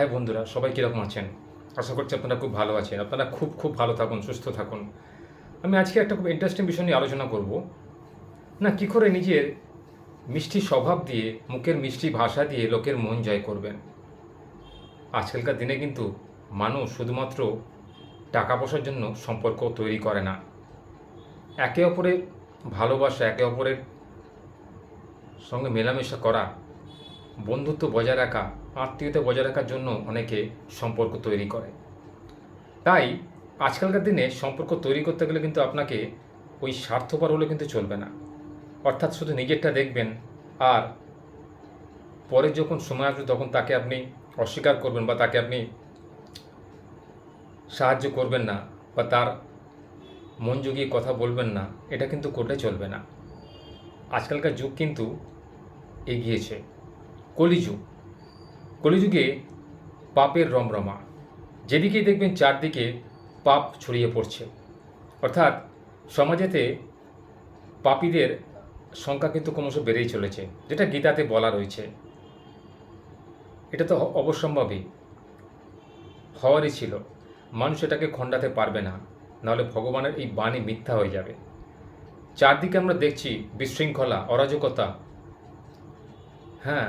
High বন্ধুরা, সবাই কীরকম আছেন? আশা করছি আপনারা খুব ভালো আছেন। আপনারা খুব খুব ভালো থাকুন, সুস্থ থাকুন। আমি আজকে একটা খুব ইন্টারেস্টিং বিষয় নিয়ে আলোচনা করব। না, কী করে নিজের মিষ্টি স্বভাব দিয়ে, মুখের মিষ্টি ভাষা দিয়ে লোকের মন জয় করবেন? আজকালকার দিনে কিন্তু মানুষ শুধুমাত্র টাকা পয়সার জন্য সম্পর্ক তৈরি করে না। একে অপরের ভালোবাসা, একে অপরের সঙ্গে মেলামেশা করা, বন্ধুত্ব বজায় রাখা আত্মীয়তা বজায় রাখার জন্য অনেকে সম্পর্ক তৈরি করে। তাই আজকালকার দিনে সম্পর্ক তৈরি করতে গেলে কিন্তু আপনাকে ওই স্বার্থপর হলে কিন্তু চলবে না। অর্থাৎ শুধু নিজেরটা দেখবেন আর পরে যখন সময় আসবে তখন তাকে আপনি অস্বীকার করবেন বা তাকে আপনি সাহায্য করবেন না বা তার মন জুগিয়ে কথা বলবেন না, এটা কিন্তু করলে চলবে না। আজকালকার যুগ কিন্তু এগিয়েছে। কলিযুগ। কলিযুগে পাপের রমরমা। যেদিকেই দেখবেন চারদিকে পাপ ছড়িয়ে পড়ছে। অর্থাৎ সমাজেতে পাপীদের সংখ্যা কিন্তু ক্রমশ বেড়েই চলেছে, যেটা গীতাতে বলা রয়েছে। এটা তো অবশ্যম্ভাবী। হওয়ারই ছিল। মানুষ এটাকে খণ্ডাতে পারবে না, নাহলে ভগবানের এই বাণী মিথ্যা হয়ে যাবে। চারদিকে আমরা দেখছি বিশৃঙ্খলা, অরাজকতা। হ্যাঁ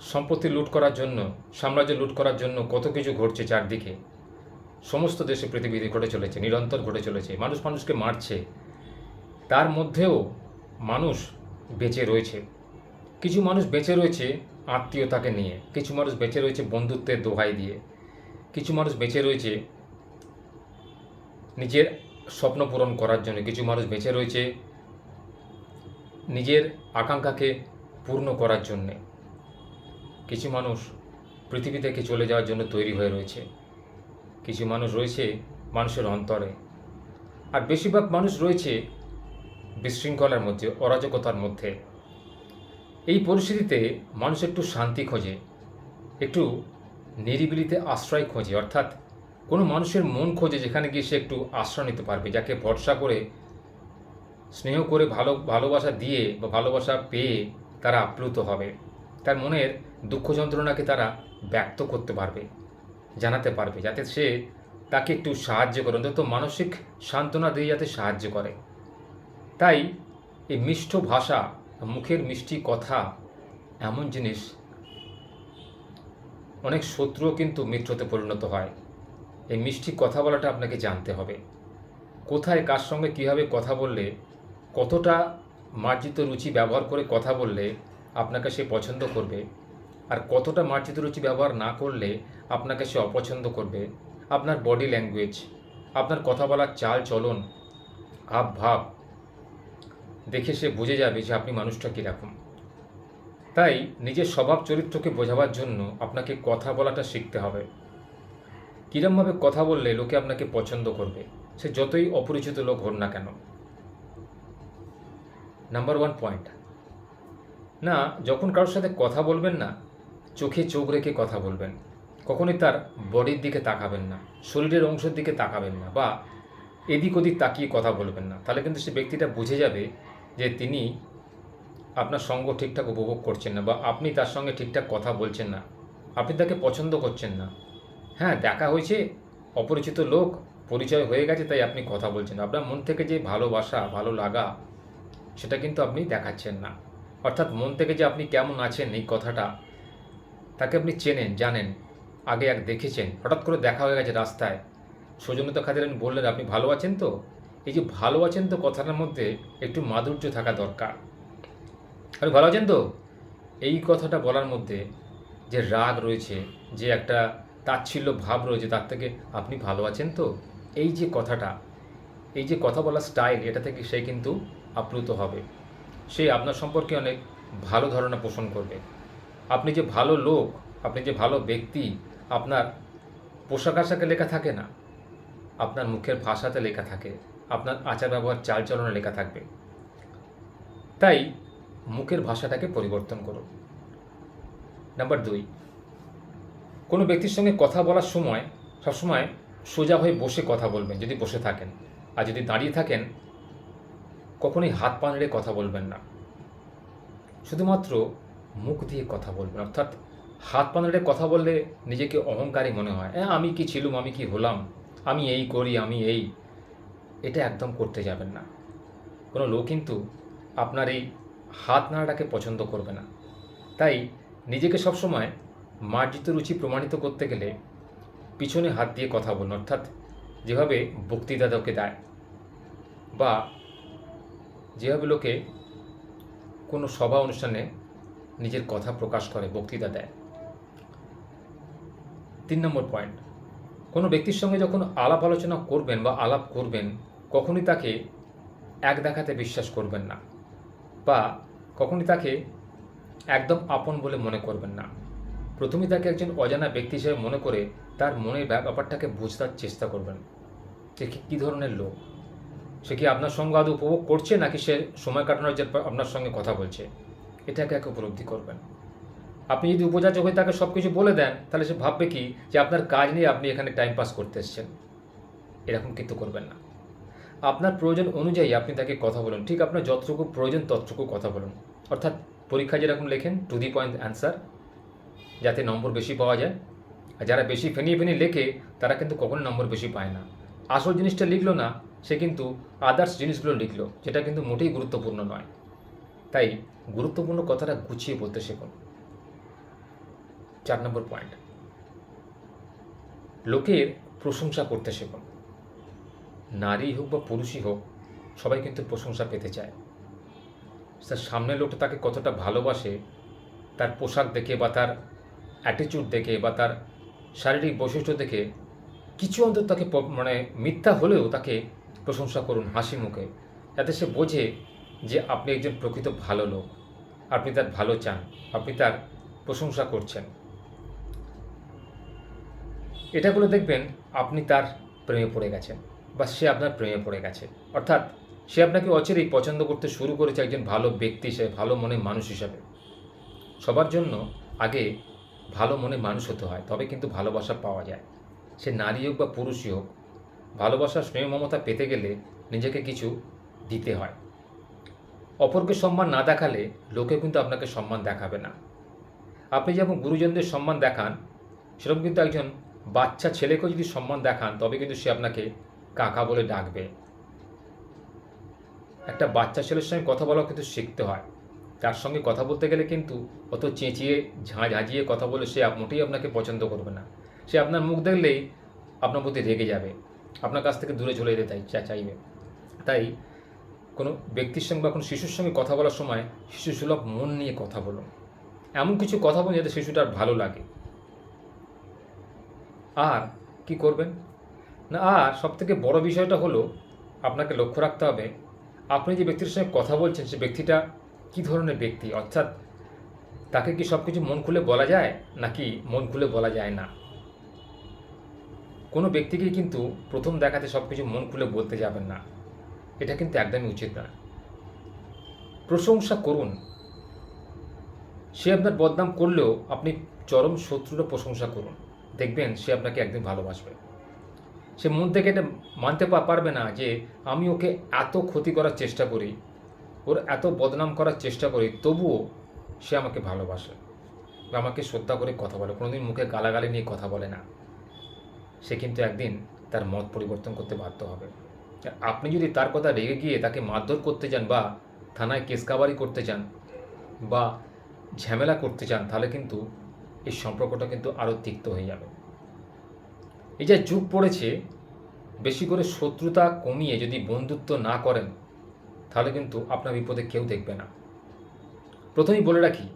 সম্পত্তি লুট করার জন্য, সাম্রাজ্য লুট করার জন্য কত কিছু ঘটছে চারদিকে? সমস্ত দেশে পৃথিবীতে ঘটে চলেছে, নিরন্তর ঘটে চলেছে, মানুষ মানুষকে মারছে। তার মধ্যেও মানুষ বেঁচে রয়েছে। কিছু মানুষ বেঁচে রয়েছে আত্মীয়তাকে নিয়ে, কিছু মানুষ বেঁচে রয়েছে বন্ধুত্বের দোহাই দিয়ে, কিছু মানুষ বেঁচে রয়েছে নিজের স্বপ্ন পূরণ করার জন্য, কিছু মানুষ বেঁচে রয়েছে নিজের আকাঙ্ক্ষাকে পূর্ণ করার জন্যে। কিছু মানুষ পৃথিবী থেকে চলে যাওয়ার জন্য তৈরি হয়ে রয়েছে। কিছু মানুষ রয়েছে মানুষের অন্তরে। আর বেশিরভাগ মানুষ রয়েছে বিশৃঙ্খলার মধ্যে, অরাজকতার মধ্যে। এই পরিস্থিতিতে মানুষ একটু শান্তি খোঁজে, একটু নিরিবিলিতে আশ্রয় খোঁজে। অর্থাৎ কোনো মানুষের মন খোঁজে যেখানে গিয়ে সে একটু আশ্রয় নিতে পারবে, যাকে ভরসা করে, স্নেহ করে ভালো, ভালোবাসা দিয়ে বা ভালোবাসা পেয়ে তারা আপ্লুত হবে। তার মনের দুঃখ যন্ত্রণাকে তারা ব্যক্ত করতে পারবে, জানাতে পারবে, যাতে সে তাকে একটু সাহায্য করে, অন্তত মানসিক সান্ত্বনা দিয়ে যাতে সাহায্য করে। তাই এই মিষ্ট ভাষা, মুখের মিষ্টি কথা, এমন জিনিস অনেক শত্রুও কিন্তু মিত্রতে পরিণত হয়। এই মিষ্টি কথা বলাটা আপনাকে জানতে হবে। কোথায়, কার সঙ্গে কীভাবে কথা বললে, কতটা মার্জিত রুচি ব্যবহার করে কথা বললে আপনাকে সে পছন্দ করবে। আর কতটা মার্জিত রুচি ব্যবহার না করলে আপনাকে সে অপছন্দ করবে। আপনার বডি ল্যাঙ্গুয়েজ আপনার কথা বলার চাল চলন আব ভাব দেখে সে বুঝে যাবে যে আপনি মানুষটা কীরকম। তাই নিজের স্বভাব চরিত্রকে বোঝাবার জন্য আপনাকে কথা বলাটা শিখতে হবে। কীরমভাবে কথা বললে লোকে আপনাকে পছন্দ করবে, সে যতই অপরিচিত লোক হন না কেন। নাম্বার ওয়ান পয়েন্ট না, যখন কারোর সাথে কথা বলবেন না, চোখে চোখ রেখে কথা বলবেন। কখনোই তার বডির দিকে তাকাবেন না, শরীরের অংশের দিকে তাকাবেন না বা এদিক ওদিক তাকিয়ে কথা বলবেন না। তাহলে কিন্তু সে ব্যক্তিটা বুঝে যাবে যে তিনি আপনার সঙ্গ ঠিকঠাক উপভোগ করছেন না বা আপনি তার সঙ্গে ঠিকঠাক কথা বলছেন না। আপনি তাকে পছন্দ করছেন না। হ্যাঁ দেখা হয়েছে, অপরিচিত লোক, পরিচয় হয়ে গেছে, তাই আপনি কথা বলছেন আপনার মন থেকে যে ভালোবাসা, ভালো লাগা, সেটা কিন্তু আপনি দেখাচ্ছেন না। অর্থাৎ মন থেকে যে আপনি কেমন আছেন এই কথাটা, তাকে আপনি চেনেন, জানেন, আগে এক দেখেছেন, হঠাৎ করে দেখা হয়ে গেছে রাস্তায়। সৌজন্যতা খাদের বললেন, আপনি ভালো আছেন তো? এই যে ভালো আছেন তো কথাটার মধ্যে একটু মাধুর্য থাকা দরকার। আপনি ভালো আছেন তো? এই কথাটা বলার মধ্যে যে রাগ রয়েছে, যে একটা তাচ্ছিল্য ভাব রয়েছে, তার থেকে আপনি ভালো আছেন তো? এই যে কথাটা, এই যে কথা বলার স্টাইল, এটা থেকে সে কিন্তু আপ্লুত হবে। সে আপনার সম্পর্কে অনেক ভালো ধারণা পোষণ করবে। আপনি যে ভালো লোক, আপনি যে ভালো ব্যক্তি, আপনার পোশাক আশাকে লেখা থাকে না। আপনার মুখের ভাষাতে লেখা থাকে, আপনার আচার ব্যবহার, চালচলনে লেখা থাকবে। তাই মুখের ভাষাটাকে পরিবর্তন করুন। নাম্বার দুই, কোনো ব্যক্তির সঙ্গে কথা বলার সময় সবসময় সোজা হয়ে বসে কথা বলবেন, যদি বসে থাকেন। আর যদি দাঁড়িয়ে থাকেন কখনোই হাত পা নেড়ে কথা বলবেন না। শুধুমাত্র মুখ দিয়ে কথা বলবেন। অর্থাৎ হাত পানারে কথা বললে নিজেকে অহংকারী মনে হয়। হ্যাঁ আমি কি ছিলুম, আমি কি হলাম? আমি এই করি, আমি এই। এটা একদম করতে যাবেন না। কোনো লোক কিন্তু আপনার এই হাত নাড়াটাকে পছন্দ করবে না। তাই নিজেকে সবসময় মার্জিত রুচি প্রমাণিত করতে গেলে পিছনে হাত দিয়ে কথা বলুন। অর্থাৎ যেভাবে বক্তৃতাদেরকে দেয় বা যেভাবে লোকে কোনো সভা অনুষ্ঠানে নিজের কথা প্রকাশ করে, বক্তৃতা দেয়। তিন নম্বর পয়েন্ট কোনো ব্যক্তির সঙ্গে যখন আলাপ আলোচনা করবেন বা আলাপ করবেন, কখনই তাকে এক দেখাতে বিশ্বাস করবেন না বা কখনই তাকে একদম আপন বলে মনে করবেন না। প্রথমে তাকে একজন অজানা ব্যক্তি হিসেবে মনে করে তার মনের ব্যাপ- ব্যাপারটাকে বুঝতে চেষ্টা করবেন। যে কী ধরনের লোক? সে কি আপনার সঙ্গে আদৌ উপভোগ করছে নাকি সে সময় কাটানোর জন্য আপনার সঙ্গে কথা বলছে? এটাকে এক উপলব্ধি করবেন। আপনি যদি উপযাচক হয়ে তাকে সব কিছু বলে দেন, তাহলে সে ভাববে কি যে আপনার কাজ নিয়ে আপনি এখানে টাইম পাস করতে এসেছেন। এরকম কিন্তু করবেন না। আপনার প্রয়োজন অনুযায়ী আপনি তাকে কথা বলুন। ঠিক আপনার যতটুকু প্রয়োজন ততটুকু কথা বলুন। অর্থাৎ পরীক্ষায় যেরকম লেখেন টু দি পয়েন্ট অ্যান্সার যাতে নম্বর বেশি পাওয়া যায়। আর যারা বেশি ফেনিয়ে ফেনিয়ে লেখে, তারা কিন্তু কখনো নম্বর বেশি পায় না। আসল জিনিসটা লিখলো না সে কিন্তু আদার্স জিনিসগুলো লিখলো, যেটা কিন্তু মোটেই গুরুত্বপূর্ণ নয়। তাই গুরুত্বপূর্ণ কথাটা গুছিয়ে বলতে শিখুন চার নম্বর পয়েন্ট লোকের প্রশংসা করতে শেখুন নারী হোক বা পুরুষই হোক, সবাই কিন্তু প্রশংসা পেতে চায়। তার সামনের লোকটা তাকে কতটা ভালোবাসে, তার পোশাক দেখে বা তার অ্যাটিটিউড দেখে বা তার শারীরিক বৈশিষ্ট্য দেখে, কিছু অন্তত তাকে মানে মিথ্যা হলেও তাকে প্রশংসা করুন হাসি মুখে। যাতে সে বোঝে যে আপনি একজন প্রকৃত ভালো লোক। আপনি তার ভালো চান, আপনি তার প্রশংসা করছেন। এটা করে দেখবেন আপনি তার প্রেমে পড়ে গেছেন বা সে আপনার প্রেমে পড়ে গেছে। অর্থাৎ সে আপনাকে অচিরেই পছন্দ করতে শুরু করেছে একজন ভালো ব্যক্তি হিসেবে, ভালো মনে মানুষ হিসাবে। সবার জন্য আগে ভালো মনে মানুষ হতে হয়, তবে কিন্তু ভালোবাসা পাওয়া যায়। সে নারী হোক বা পুরুষই হোক ভালোবাসা স্নেহ মমতা পেতে গেলে নিজেকে কিছু দিতে হয়। অপরকে সম্মান না দেখালে লোকে কিন্তু আপনাকে সম্মান দেখাবে না। আপনি যেমন গুরুজনদের সম্মান দেখান, সেরকম কিন্তু একজন বাচ্চা ছেলেকেও যদি সম্মান দেখান, তবে কিন্তু সে আপনাকে কাকা বলে ডাকবে। একটা বাচ্চা ছেলের সঙ্গে কথা বলা কিন্তু শিখতে হয়। তার সঙ্গে কথা বলতে গেলে কিন্তু অত চেঁচিয়ে ঝাঁ ঝাঁঝিয়ে কথা বলে সে মোটেই আপনাকে পছন্দ করবে না। সে আপনার মুখ দেখলেই আপনার প্রতি রেগে যাবে। আপনার কাছ থেকে দূরে চলে যেতে চা- চাইবে তাই কোনো ব্যক্তির সঙ্গে বা কোনো শিশুর সঙ্গে কথা বলার সময় শিশু সুলভ মন নিয়ে কথা বলুন এমন কিছু কথা বলুন যাতে শিশুটার ভালো লাগে। আর কি করবেন? না, আর সবথেকে বড় বিষয়টা হলো আপনাকে লক্ষ্য রাখতে হবে, আপনি যে ব্যক্তির সঙ্গে কথা বলছেন সে ব্যক্তিটা কি ধরনের ব্যক্তি? অর্থাৎ তাকে কি সব কিছু মন খুলে বলা যায় নাকি মন খুলে বলা যায় না? কোনো ব্যক্তিকে কিন্তু প্রথম দেখাতে সব কিছু মন খুলে বলতে যাবেন না। এটা কিন্তু একদমই উচিত না প্রশংসা করুন। সে আপনার বদনাম করলেও আপনি চরম শত্রুরও প্রশংসা করুন। দেখবেন সে আপনাকে একদিন ভালোবাসবে। সে মন থেকে এটা মানতে পারবে না যে আমি ওকে এত ক্ষতি করার চেষ্টা করি, ওর এত বদনাম করার চেষ্টা করি, তবুও সে আমাকে ভালোবাসে। আমাকে শ্রদ্ধা করে কথা বলে, কোনোদিন মুখে গালাগালি নিয়ে কথা বলে না। সে কিন্তু একদিন তার মত পরিবর্তন করতে বাধ্য হবে। আপনি যদি তার কথা রেগে গিয়ে তাকে মারধর করতে চান বা থানায় কেস কাবারি করতে চান বা ঝামেলা করতে চান তাহলে কিন্তু এই সম্পর্কটা কিন্তু আরও তিক্ত হয়ে যাবে। এই যে যুগ পড়েছে, বেশি করে শত্রুতা কমিয়ে যদি বন্ধুত্ব না করেন, তাহলে কিন্তু আপনার বিপদে কেউ দেখবে না। প্রথমেই বলে রাখি,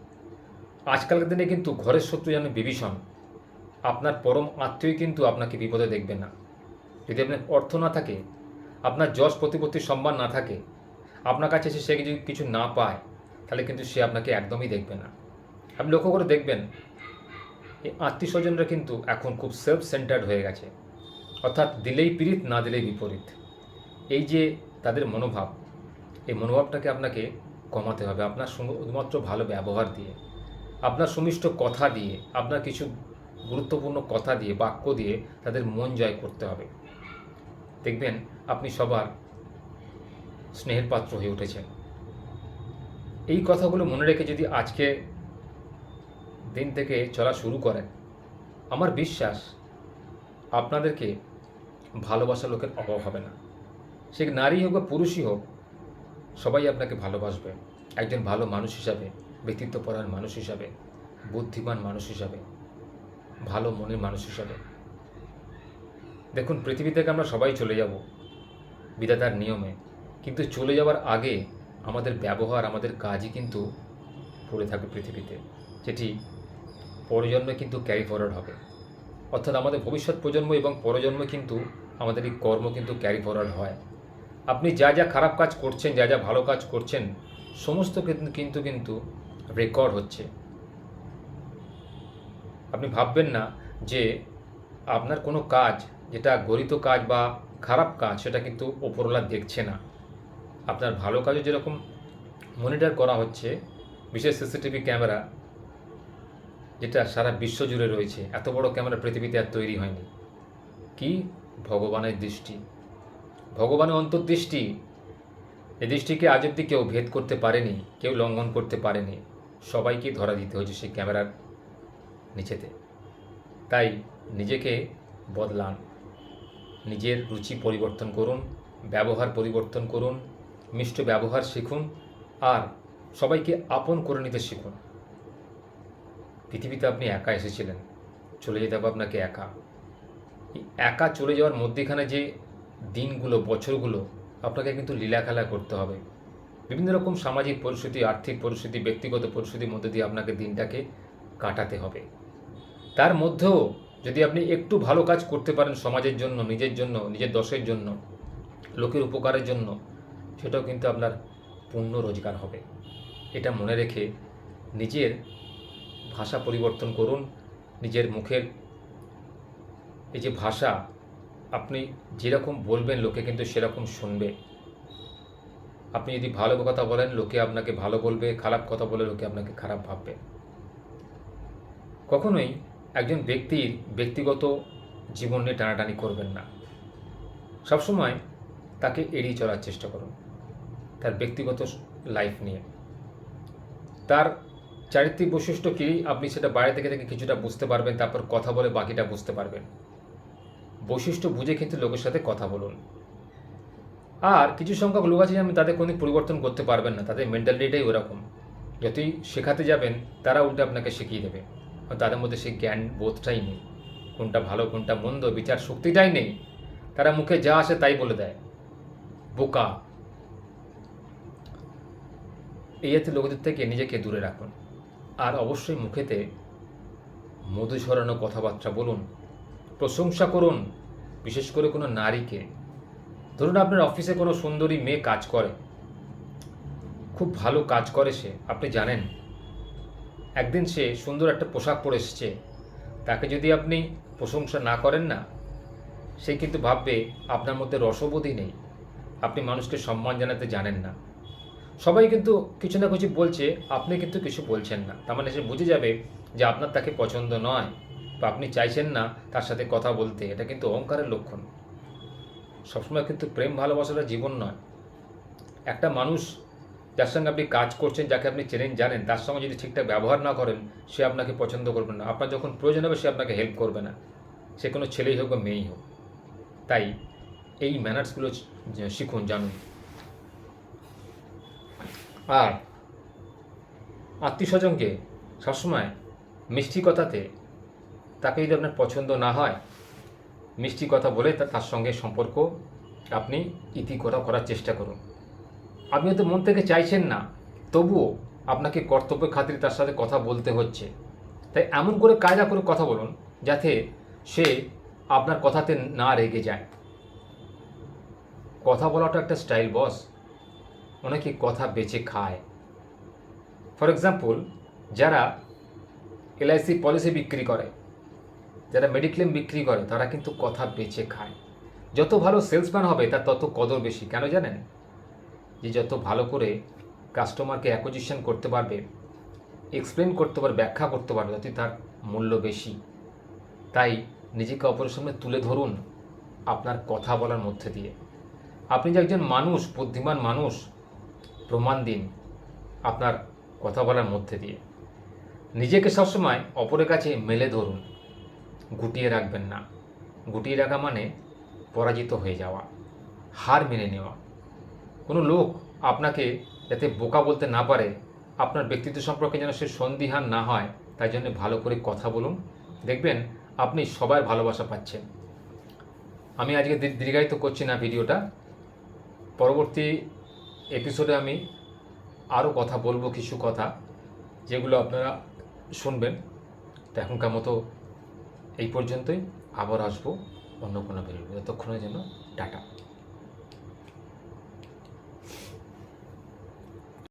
আজকালকার দিনে কিন্তু ঘরের শত্রু যেন বিভীষণ আপনার পরম আত্মীয় কিন্তু আপনাকে বিপদে দেখবে না। যদি আপনার অর্থ না থাকে, আপনার যশ প্রতিপত্তির সম্মান না থাকে, আপনার কাছে সে যদি কিছু না পায়, তাহলে কিন্তু সে আপনাকে একদমই দেখবে না। আপনি লক্ষ্য করে দেখবেন, এই আত্মীয় স্বজনরা কিন্তু এখন খুব সেলফ সেন্টার্ড হয়ে গেছে। অর্থাৎ দিলেই পীড়িত, না দিলেই বিপরীত। এই যে তাদের মনোভাব, এই মনোভাবটাকে আপনাকে কমাতে হবে। আপনার শুধুমাত্র ভালো ব্যবহার দিয়ে, আপনার সুমিষ্ট কথা দিয়ে, আপনার কিছু গুরুত্বপূর্ণ কথা দিয়ে, বাক্য দিয়ে তাদের মন জয় করতে হবে। দেখবেন আপনি সবার স্নেহের পাত্র হয়ে উঠেছেন। এই কথাগুলো মনে রেখে যদি আজকে দিন থেকে চলা শুরু করেন, আমার বিশ্বাস আপনাদেরকে ভালোবাসা লোকের অভাব হবে না। সে নারী হোক বা পুরুষই হোক, সবাই আপনাকে ভালোবাসবে। একজন ভালো মানুষ হিসাবে ব্যক্তিত্বপরায়ণ মানুষ হিসাবে, বুদ্ধিমান মানুষ হিসাবে। ভালো মনের মানুষ হিসাবে। দেখুন, পৃথিবী থেকে আমরা সবাই চলে যাব বিধাতার নিয়মে, কিন্তু চলে যাওয়ার আগে আমাদের ব্যবহার, আমাদের কাজই কিন্তু পড়ে থাকবে পৃথিবীতে, যেটি পরজন্মে কিন্তু ক্যারি ফরওয়ার্ড হবে। অর্থাৎ আমাদের ভবিষ্যৎ প্রজন্ম এবং পরজন্মে কিন্তু আমাদের এই কর্ম কিন্তু ক্যারি ফরওয়ার্ড হয়। আপনি যা যা খারাপ কাজ করছেন, যা যা ভালো কাজ করছেন, সমস্ত কিন্তু কিন্তু কিন্তু রেকর্ড হচ্ছে। আপনি ভাববেন না যে আপনার কোনো কাজ, যেটা গরিত কাজ বা খারাপ কাজ, সেটা কিন্তু ওপরওয়ালা দেখছে না। আপনার ভালো কাজও যেরকম মনিটর করা হচ্ছে, বিশেষ সিসিটিভি ক্যামেরা, যেটা সারা বিশ্ব জুড়ে রয়েছে, এত বড় ক্যামেরা পৃথিবীতে আর তৈরি হয়নি। কি ভগবানের দৃষ্টি? ভগবানের অন্তর্দৃষ্টি এই দৃষ্টিকে আজ অব্দি কেউ ভেদ করতে পারেনি, কেউ লঙ্ঘন করতে পারেনি। সবাইকে ধরা দিতে হয়েছে সেই ক্যামেরার নিচেতে তাই নিজেকে বদলান। নিজের রুচি পরিবর্তন করুন, ব্যবহার পরিবর্তন করুন, মিষ্ট ব্যবহার শিখুন আর সবাইকে আপন করে নিতে শিখুন। পৃথিবীতে আপনি একা এসেছিলেন, চলে যেতে হবে আপনাকে একা। একা চলে যাওয়ার মধ্যেখানে যে দিনগুলো, বছরগুলো, আপনাকে কিন্তু লীলা খেলা করতে হবে। বিভিন্ন রকম সামাজিক পরিস্থিতি, আর্থিক পরিস্থিতি, ব্যক্তিগত পরিস্থিতির মধ্যে দিয়ে আপনাকে দিনটাকে কাটাতে হবে। তার মধ্যেও যদি আপনি একটু ভালো কাজ করতে পারেন সমাজের জন্য, নিজের জন্য, নিজের দশের জন্য, লোকের উপকারের জন্য, সেটাও কিন্তু আপনার পূর্ণ রোজগার হবে। এটা মনে রেখে নিজের ভাষা পরিবর্তন করুন, নিজের মুখের এই যে ভাষা, আপনি যেরকম বলবেন, লোকে কিন্তু সেরকম শুনবে। আপনি যদি ভালো কথা বলেন, লোকে আপনাকে ভালো বলবে, খারাপ কথা বলে লোকে আপনাকে খারাপ ভাববে। কখনোই একজন ব্যক্তির ব্যক্তিগত জীবন নিয়ে টানাটানি করবেন না। সবসময় তাকে এড়িয়ে চলার চেষ্টা করুন, তার ব্যক্তিগত লাইফ নিয়ে। তার চারিত্রিক বৈশিষ্ট্য কী? আপনি সেটা বাইরে থেকে থেকে কিছুটা বুঝতে পারবেন, তারপর কথা বলে বাকিটা বুঝতে পারবেন। বৈশিষ্ট্য বুঝে কিন্তু লোকের সাথে কথা বলুন। আর কিছু সংখ্যক লোক আছে আমি তাদের কোনো পরিবর্তন করতে পারবেন না, তাদের মেন্টালিটিটাই ওরকম। যতই শেখাতে যাবেন, তারা উল্টে আপনাকে শিখিয়ে দেবে। তাদের মধ্যে সেই জ্ঞান বোধটাই নেই। কোনটা ভালো, কোনটা মন্দ, বিচার শক্তিটাই নেই। তারা মুখে যা আসে তাই বলে দেয়। বোকা। এই জাতীয় লোকদের থেকে নিজেকে দূরে রাখুন। আর অবশ্যই মুখেতে মধু ছড়ানো কথাবার্তা বলুন, প্রশংসা করুন, বিশেষ করে কোনো নারীকে। ধরুন আপনার অফিসে কোনো সুন্দরী মেয়ে কাজ করে। খুব ভালো কাজ করে সে, আপনি জানেন। একদিন সে সুন্দর একটা পোশাক পরে এসেছে। তাকে যদি আপনি প্রশংসা না করেন না, সে কিন্তু ভাববে আপনার মধ্যে রসবোধই নেই। আপনি মানুষকে সম্মান জানাতে জানেন না। সবাই কিন্তু কিছু না কিছু বলছে, আপনি কিন্তু কিছু বলছেন না। তার মানে সে বুঝে যাবে যে আপনার তাকে পছন্দ নয় বা আপনি চাইছেন না তার সাথে কথা বলতে। এটা কিন্তু অহংকারের লক্ষণ। সবসময় কিন্তু প্রেম ভালোবাসাটা জীবন নয়। একটা মানুষ যার সঙ্গে আপনি কাজ করছেন, যাকে আপনি চেনেন, জানেন, তার সঙ্গে যদি ঠিকঠাক ব্যবহার না করেন, সে আপনাকে পছন্দ করবে না। আপনার যখন প্রয়োজন হবে, সে আপনাকে হেল্প করবে না। সে কোনো ছেলেই হোক বা মেয়েই হোক। তাই এই ম্যানার্সগুলো শিখুন, জানুন। আর আত্মীয় স্বজনকে সবসময় মিষ্টি কথাতে তাকে যদি আপনার পছন্দ না হয়, মিষ্টি কথা বলে তার সঙ্গে সম্পর্ক আপনি ইতি, করা, করার চেষ্টা করুন। আপনি হয়তো মন থেকে চাইছেন না, তবুও আপনাকে কর্তব্য খাতিরে তার সাথে কথা বলতে হচ্ছে। তাই এমন করে কায়দা করে কথা বলুন, যাতে সে আপনার কথাতে না রেগে যায়। কথা বলাটা একটা স্টাইল, বস। অনেকে কথা বেচে খায়। ফর এক্সাম্পল, যারা এলআইসি পলিসি বিক্রি করে, যারা মেডিক্লেম বিক্রি করে, তারা কিন্তু কথা বেচে খায়। যত ভালো সেলসম্যান হবে, তার তত কদর বেশি। কেন জানেন? যে যত ভালো করে কাস্টমারকে অ্যাকোজিশন করতে পারবে এক্সপ্লেন করতে পারবে, ব্যাখ্যা করতে পারবে ততই তার মূল্য বেশি। তাই নিজেকে অপরের সামনে তুলে ধরুন আপনার কথা বলার মধ্যে দিয়ে। আপনি যে একজন মানুষ, বুদ্ধিমান মানুষ, প্রমাণ দিন আপনার কথা বলার মধ্যে দিয়ে। নিজেকে সবসময় অপরের কাছে মেলে ধরুন, গুটিয়ে রাখবেন না। গুটিয়ে রাখা মানে পরাজিত হয়ে যাওয়া, হার মেনে নেওয়া। কোনো লোক আপনাকে যাতে বোকা বলতে না পারে, আপনার ব্যক্তিত্ব সম্পর্কে যেন সে সন্দিহান না হয়, তাই জন্য ভালো করে কথা বলুন। দেখবেন আপনি সবার ভালোবাসা পাচ্ছেন। আমি আজকে দীর- দীর্ঘায়িত করছি না ভিডিওটা। পরবর্তী এপিসোডে আমি আরও কথা বলব কিছু কথা, যেগুলো আপনারা শুনবেন। তো এখনকার মতো এই পর্যন্তই। আবার আসব অন্য কোনো ভিডিও ততক্ষণের জন্য টাটা।